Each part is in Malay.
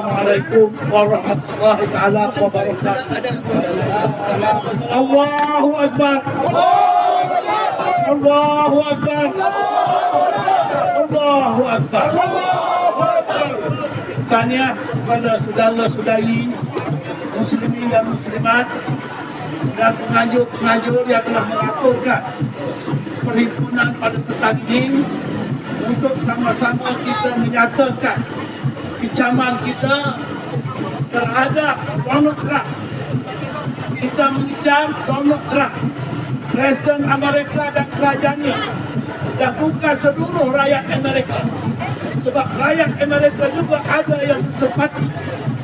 Assalamualaikum warahmatullahi taala wabarakatuh. Allahu akbar. Allahu akbar. Allahu akbar. Tanya kepada saudara-saudari muslimin dan muslimat dan penganjur-penganjur yang telah meraturkan perhimpunan pada petang ini untuk sama-sama kita menyatakan kecaman kita terhadap Donald Trump. Kita mengecam Donald Trump, Presiden Amerika dan kerajaannya dan bukan seluruh rakyat Amerika. Sebab rakyat Amerika juga ada yang bersempati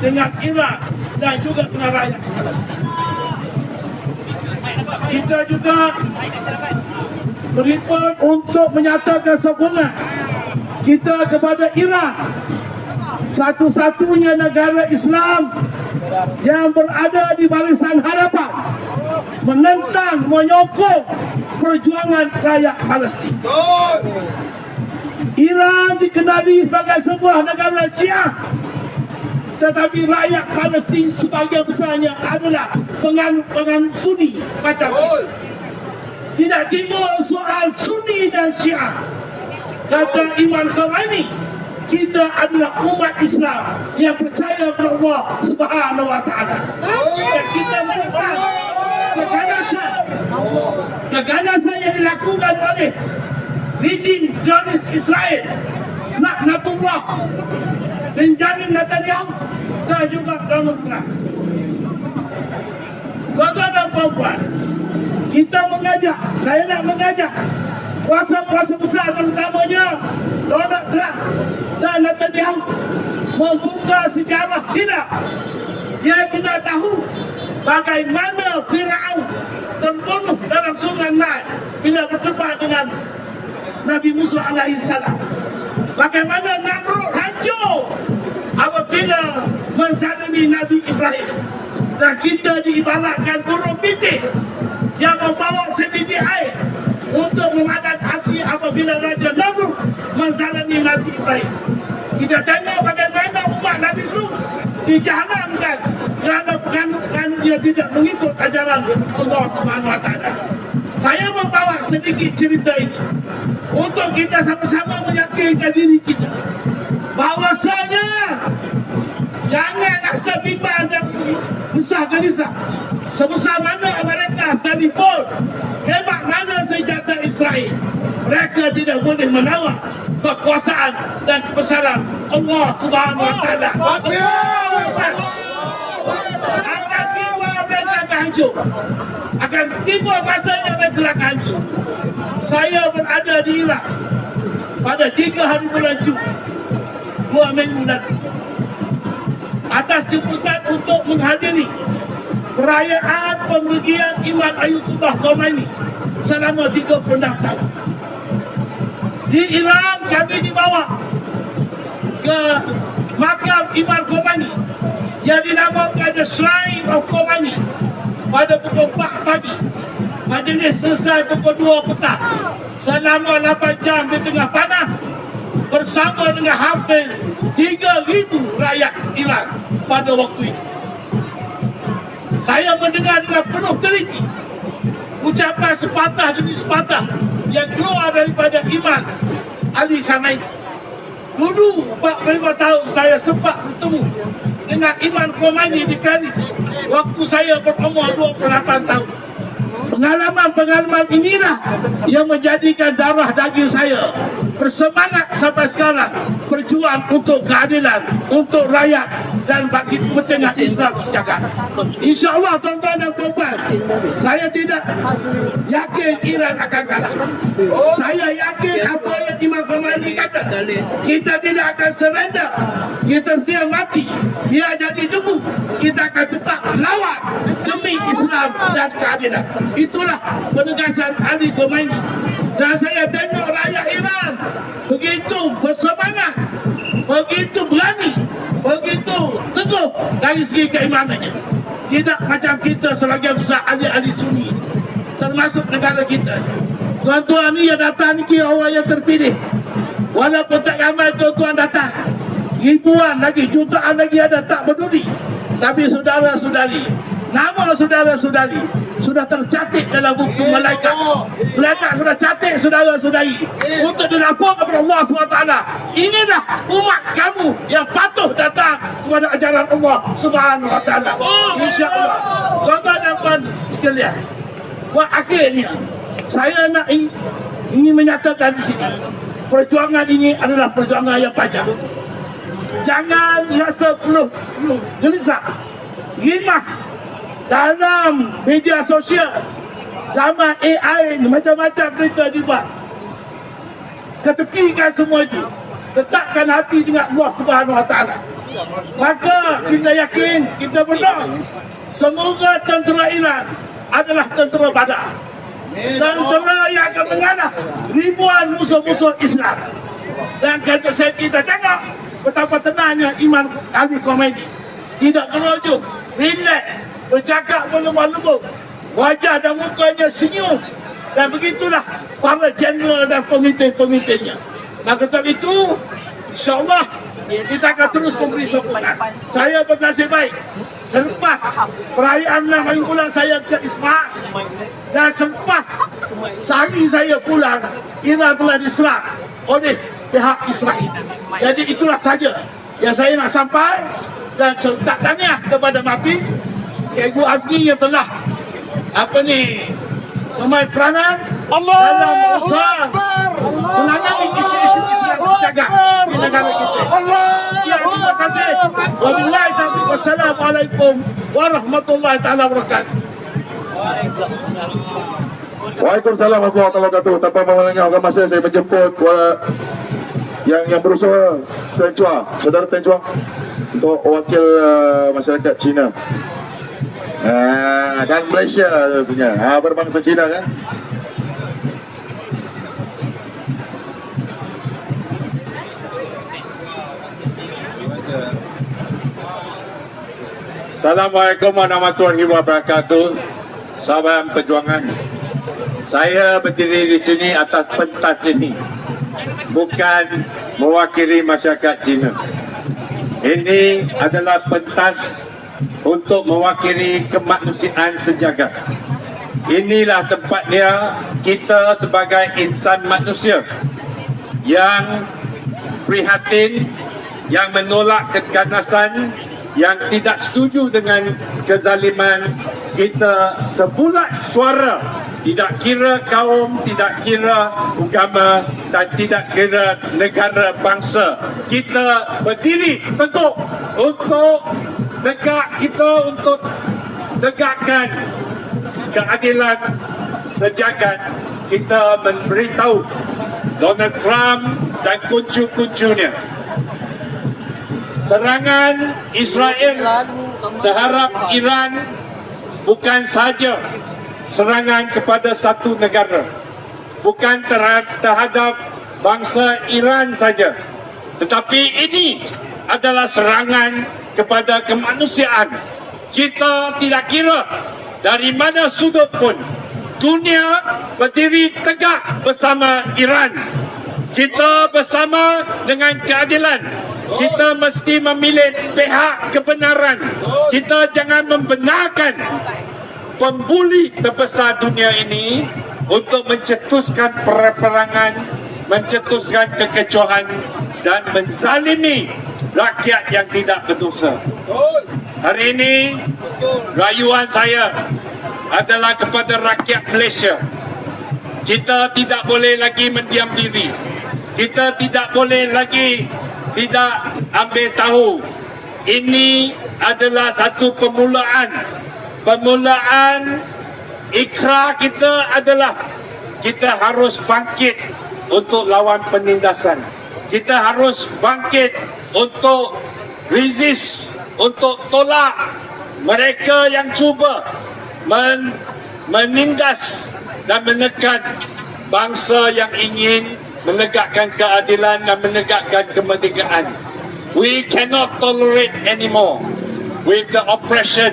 dengan Iran dan juga dengan rakyat. Kita juga berhimpun untuk menyatakan sokongan kita kepada Iran satu-satunya negara Islam yang berada di barisan hadapan menentang, menyokong perjuangan rakyat Palestin. Iran dikenali sebagai sebuah negara Syiah tetapi rakyat Palestin sebagai besarnya adalah penganut-penganut Sunni macam. Tidak timbul soal Sunni dan Syiah. Kata Imam Khomeini, kita adalah umat Islam yang percaya kepada Allah Subhanahu wa taala. Dan kita menentang keganasan keganasan yang dilakukan oleh rejim Zionis Israel Laknatullah Benjamin Netanyahu dan juga Donald Trump. Tuan-tuan dan puan kita mengajak, saya nak mengajak kuasa-kuasa besar terutamanya Donald Trump dan Netanyahu membuka sejarah sinar. Dia kena tahu bagaimana Fir'aun terbunuh dalam sungai Nile bila berdebat dengan Nabi Musa alaihi salam. Bagaimana Namrud hancur apabila menzalimi Nabi Ibrahim. Dan kita diibaratkan burung pipit yang membawa setitik air untuk memadat hati apabila Raja Namrud menzalimi Nabi Ibrahim. Kita tengok bagaimana umat Nabi Lut dijalankan kerana penganut-penganut dia tidak mengikut ajaran Allah Taala. Saya membawa sedikit cerita ini untuk kita sama-sama meyakinkan diri kita bahawasanya jangan rasa bimbang dan besar gelisah sebesar mana Amerika sekalipun Israel mereka tidak boleh menawar kekuasaan dan kebesaran Allah Subhanahu Wa Taala. Akan tiba mereka hancur. Akan tiba masanya mereka hancur. Saya berada di Iraq pada tiga hari bulan Jun. Dua minggu nanti. Atas jemputan untuk menghadiri perayaan pembagian Iman Ayatullah Khomeini selama 36 tahun. Di Iran kami dibawa ke makam Imam Khomeini yang dinamakan The Shrine of Khomeini pada pukul 4 pagi. Majlis selesai pukul 2 petang. Selama 8 jam di tengah panas bersama dengan hampir 3,000 rakyat Iran pada waktu itu. Saya mendengar dengan penuh teliti ucapan sepatah demi sepatah yang keluar daripada iman Ali Khamenei. Dulu 45 tahun saya sempat bertemu dengan Iman Khomeini di Paris waktu saya berumur 28 tahun. Pengalaman-pengalaman inilah yang menjadikan darah daging saya bersemangat sampai sekarang berjuang untuk keadilan, untuk rakyat dan bagi kepentingan Islam sejagat. InsyaAllah tuan-tuan dan puan saya tidak yakin Iran akan kalah. Saya yakin apa yang Imam Khomeini kata. Kita tidak akan surrender. Kita sedia mati. Dia jadi debu. Kita akan tetap lawan demi Islam dan keadilan. Itulah penegasan Ali Khomeini. Dan saya tengok rakyat Iran begitu bersemangat, begitu berani, begitu teguh dari segi keimanannya. Tidak macam kita sebagai besar ahli-ahli sunni termasuk negara kita. Tuan-tuan ni yang datang kira orang yang terpilih. Walaupun tak ramai tuan-tuan datang. ribuan lagi, jutaan lagi ada tak peduli. Tapi saudara-saudari, nama saudara-saudari sudah tercatat dalam buku malaikat. Malaikat sudah catat saudara-saudari untuk dilaporkan kepada Allah SWT. Inilah umat kamu yang patuh datang kepada ajaran Allah Subhanahu Wa Taala. Insya-Allah. Tuan-tuan dan puan sekalian, buat akhirnya saya nak ing- ingin menyatakan di sini perjuangan ini adalah perjuangan yang panjang. Jangan rasa penuh, penuh gelisah, rimas dalam media sosial zaman AI ni macam-macam berita dibuat. Ketepikan semua itu. Letakkan hati dengan Allah Subhanahu Wa Taala. Maka kita yakin, kita benar. Semoga tentera Iran adalah tentera badar. Tentera yang akan mengalah ribuan musuh-musuh Islam. Dan kata saya kita tengok betapa tenangnya iman Ali Komedi. Tidak terojok, relax, bercakap berlemah-lembut. Wajah dan mukanya senyum. Dan begitulah para jeneral dan pemimpin-pemimpinnya. Maka sebab itu, insyaAllah kita akan terus memberi sokongan. Saya bernasib baik. Selepas perayaan hari bulan saya ke Isfahan dan selepas sehari saya pulang, Iran telah diserang oleh pihak Israel. Jadi itulah saja yang saya nak sampai dan tak tanya kepada Mafi, Cikgu Azmi yang telah apa ni memain peranan dalam usaha menangani isu-isu Islam terjaga di negara kita. Ya, terima kasih. Wabillahi taufiq. Wassalamualaikum warahmatullahi taala wabarakatuh. Waalaikumsalam warahmatullahi wabarakatuh. Tanpa melengahkan masa saya menjemput yang yang berusaha Tuan Chua, saudara Tuan Chua untuk wakil uh, masyarakat Cina. Uh, dan Malaysia tentunya. Ha, berbangsa Cina kan? Assalamualaikum warahmatullahi wabarakatuh. Sahabat perjuangan. Saya berdiri di sini atas pentas ini. Bukan mewakili masyarakat Cina. Ini adalah pentas untuk mewakili kemanusiaan sejagat. Inilah tempatnya kita sebagai insan manusia yang prihatin, yang menolak keganasan, yang tidak setuju dengan kezaliman kita sebulat suara tidak kira kaum, tidak kira agama dan tidak kira negara bangsa kita berdiri teguh untuk tegak kita untuk tegakkan keadilan sejagat. Kita memberitahu Donald Trump dan kuncu-kuncunya serangan Israel terhadap Iran bukan saja serangan kepada satu negara bukan terhadap bangsa Iran saja tetapi ini adalah serangan kepada kemanusiaan. Kita tidak kira dari mana sudut pun dunia berdiri tegak bersama Iran. Kita bersama dengan keadilan. Kita mesti memilih pihak kebenaran. Kita jangan membenarkan pembuli terbesar dunia ini untuk mencetuskan peperangan mencetuskan kekecohan dan menzalimi rakyat yang tidak berdosa. Hari ini rayuan saya adalah kepada rakyat Malaysia. Kita tidak boleh lagi mendiam diri. Kita tidak boleh lagi tidak ambil tahu. Ini adalah satu permulaan. Permulaan ikrar kita adalah kita harus bangkit untuk lawan penindasan. Kita harus bangkit untuk resist untuk tolak mereka yang cuba men, menindas dan menekan bangsa yang ingin menegakkan keadilan dan menegakkan kemerdekaan. We cannot tolerate anymore with the oppression.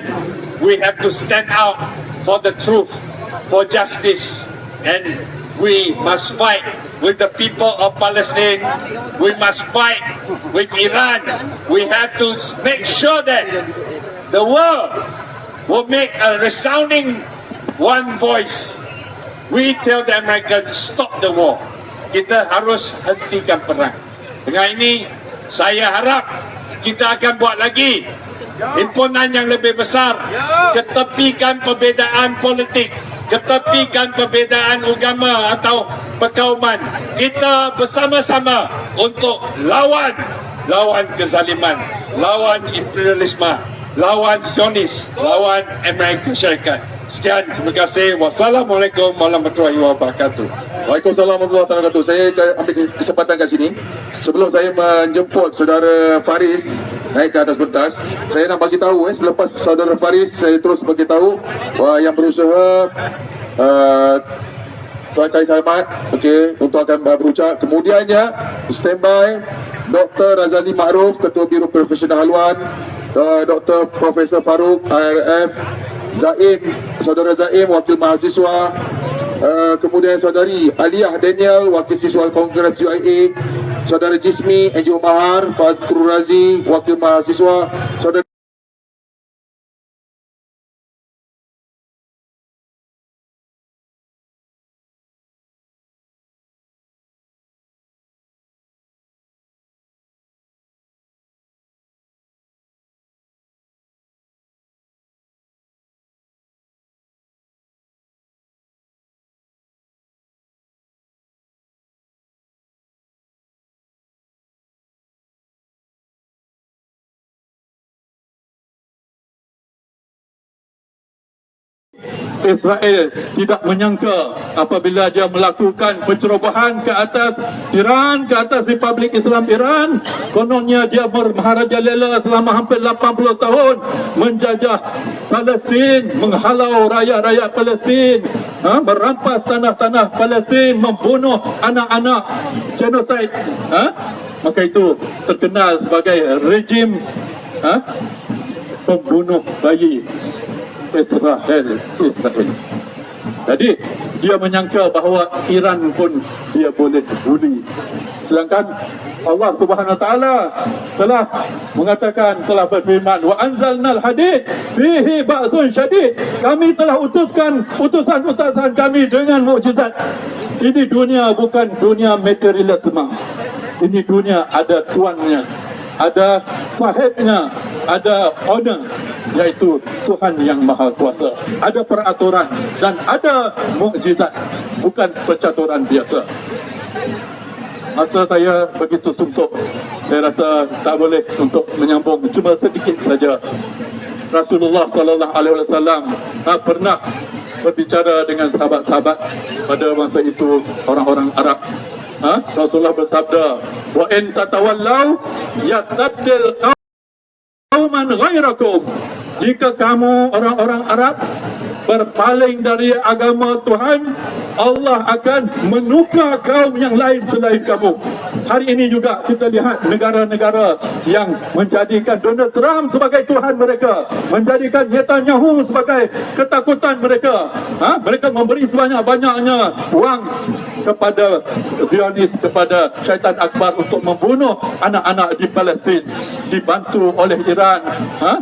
We have to stand out for the truth, for justice, and we must fight with the people of Palestine. We must fight with Iran. We have to make sure that the world will make a resounding one voice. We tell the Americans, stop the war. Kita harus hentikan perang. Dengan ini, saya harap kita akan buat lagi himpunan yang lebih besar. Ketepikan perbezaan politik. Ketepikan perbezaan agama atau perkauman. Kita bersama-sama untuk lawan lawan kezaliman, lawan imperialisme, lawan Zionis, lawan Amerika Syarikat. Sekian, terima kasih. Wassalamualaikum warahmatullahi wabarakatuh. Waalaikumsalam warahmatullahi wabarakatuh. Saya ambil kesempatan kat sini. Sebelum saya menjemput saudara Faris naik ke atas pentas, saya nak bagi tahu eh selepas saudara Faris saya terus bagi tahu uh, yang berusaha uh, Tuan Kai Salmat okey untuk akan berucap. Kemudiannya standby Dr. Razali Ma'ruf Ketua Biro Profesional Haluan uh, Dr. Profesor Faruk IRF Zaim Saudara Zaim Wakil Mahasiswa Uh, kemudian saudari Aliyah Daniel wakil siswa Kongres UIA saudara Jismi Enjo Mahar Fazkur Razi wakil mahasiswa saudara Israel tidak menyangka apabila dia melakukan pencerobohan ke atas Iran, ke atas Republik Islam Iran. Kononnya dia bermaharaja lela selama hampir 80 tahun menjajah Palestin, menghalau rakyat-rakyat Palestin, ha, merampas tanah-tanah Palestin, membunuh anak-anak genosid. Ha? Maka itu terkenal sebagai rejim ha, pembunuh bayi Israel Israel. Jadi dia menyangka bahawa Iran pun dia boleh buli. Sedangkan Allah Subhanahu Wa Taala telah mengatakan telah berfirman wa anzalnal hadid fihi ba'sun syadid. Kami telah utuskan utusan-utusan kami dengan mukjizat. Ini dunia bukan dunia materialisme. Ini dunia ada tuannya, ada sahibnya, ada owner yaitu Tuhan yang Maha Kuasa. Ada peraturan dan ada mukjizat, bukan percaturan biasa. Masa saya begitu suntuk, saya rasa tak boleh untuk menyambung cuma sedikit saja. Rasulullah sallallahu alaihi wasallam pernah berbicara dengan sahabat-sahabat pada masa itu orang-orang Arab. Ha? Rasulullah bersabda, "Wa in tatawallau yastabdil qauman ghairakum." Jika kamu orang-orang Arab berpaling dari agama Tuhan, Allah akan menukar kaum yang lain selain kamu. Hari ini juga kita lihat negara-negara yang menjadikan Donald Trump sebagai Tuhan mereka, menjadikan Netanyahu sebagai ketakutan mereka. Ha? Mereka memberi sebanyak-banyaknya wang kepada Zionis, kepada syaitan akbar untuk membunuh anak-anak di Palestin, dibantu oleh Iran, ha?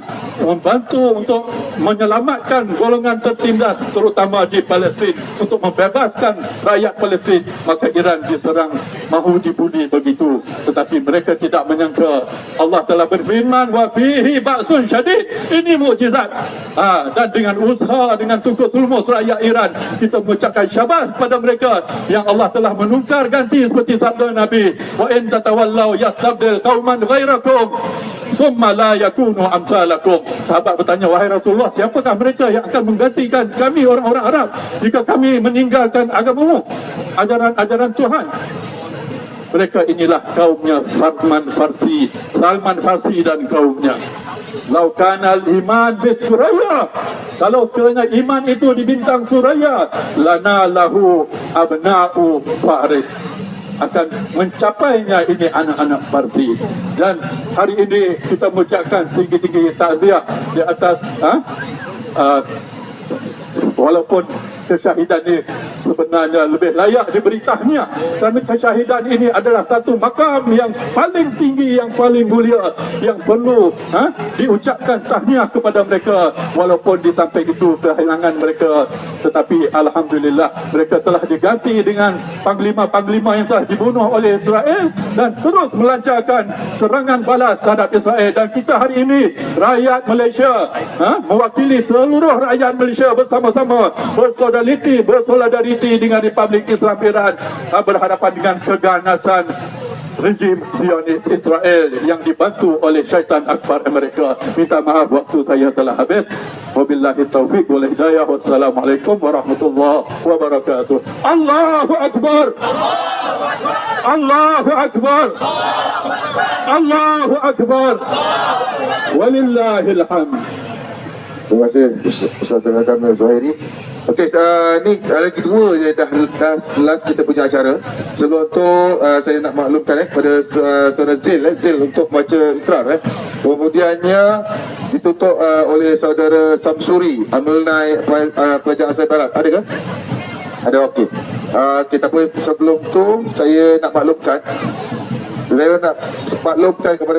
membantu untuk menyelamatkan golongan tertindas terutama di Palestin untuk membebaskan rakyat Palestin. Maka Iran diserang mahu dibuli begitu. Tetapi mereka tidak menyangka Allah telah berfirman wa fihi ba'sun syadid. Ini mukjizat. Ha, dan dengan usaha dengan tukus lumus rakyat Iran kita mengucapkan syabas pada mereka yang Allah telah menukar ganti seperti sabda Nabi. Wa in tatawallau yastabdil qauman ghairakum summa la yakunu amsalakum. Sahabat bertanya wahai Rasulullah siapakah mereka yang akan menggantikan kami orang-orang Arab jika kami meninggalkan agamamu? Ajaran-ajaran Tuhan. Mereka inilah kaumnya Salman Farsi Salman Farsi dan kaumnya. Lau kanal iman bit suraya. Kalau sekiranya iman itu di bintang suraya Lana lahu abna'u faris akan mencapainya ini anak-anak Parsi dan hari ini kita mengucapkan tinggi-tinggi takziah di atas ha? uh, walaupun kesyahidan ini sebenarnya lebih layak diberi tahniah kerana kesyahidan ini adalah satu makam yang paling tinggi yang paling mulia yang perlu ha, diucapkan tahniah kepada mereka. Walaupun di samping itu kehilangan mereka tetapi Alhamdulillah mereka telah diganti dengan panglima-panglima yang telah dibunuh oleh Israel dan terus melancarkan serangan balas terhadap Israel. Dan kita hari ini rakyat Malaysia ha, mewakili seluruh rakyat Malaysia bersama-sama bersolidariti bersolidariti dengan Republik Islam Iran ha, berhadapan dengan keganasan rejim Zionis Israel yang dibantu oleh syaitan akbar Amerika. Minta maaf waktu saya telah habis. Wabillahi taufiq wal hidayah. Wassalamualaikum warahmatullahi wabarakatuh. Allahu akbar. Allahu akbar. Allahu akbar. Walillahil hamd. Terima kasih Us- Ustaz Salah kami Zuhairi Okey, uh, ni lagi dua je dah, dah last kita punya acara. Sebelum tu uh, saya nak maklumkan eh kepada uh, saudara Zil eh, Zil untuk baca ikrar eh. Kemudiannya ditutup uh, oleh saudara Samsuri Amilnai uh, Pelajar Asal Barat. Ada ke? Ada okey. Uh, Kita pun sebelum tu saya nak maklumkan Saya nak maklumkan kepada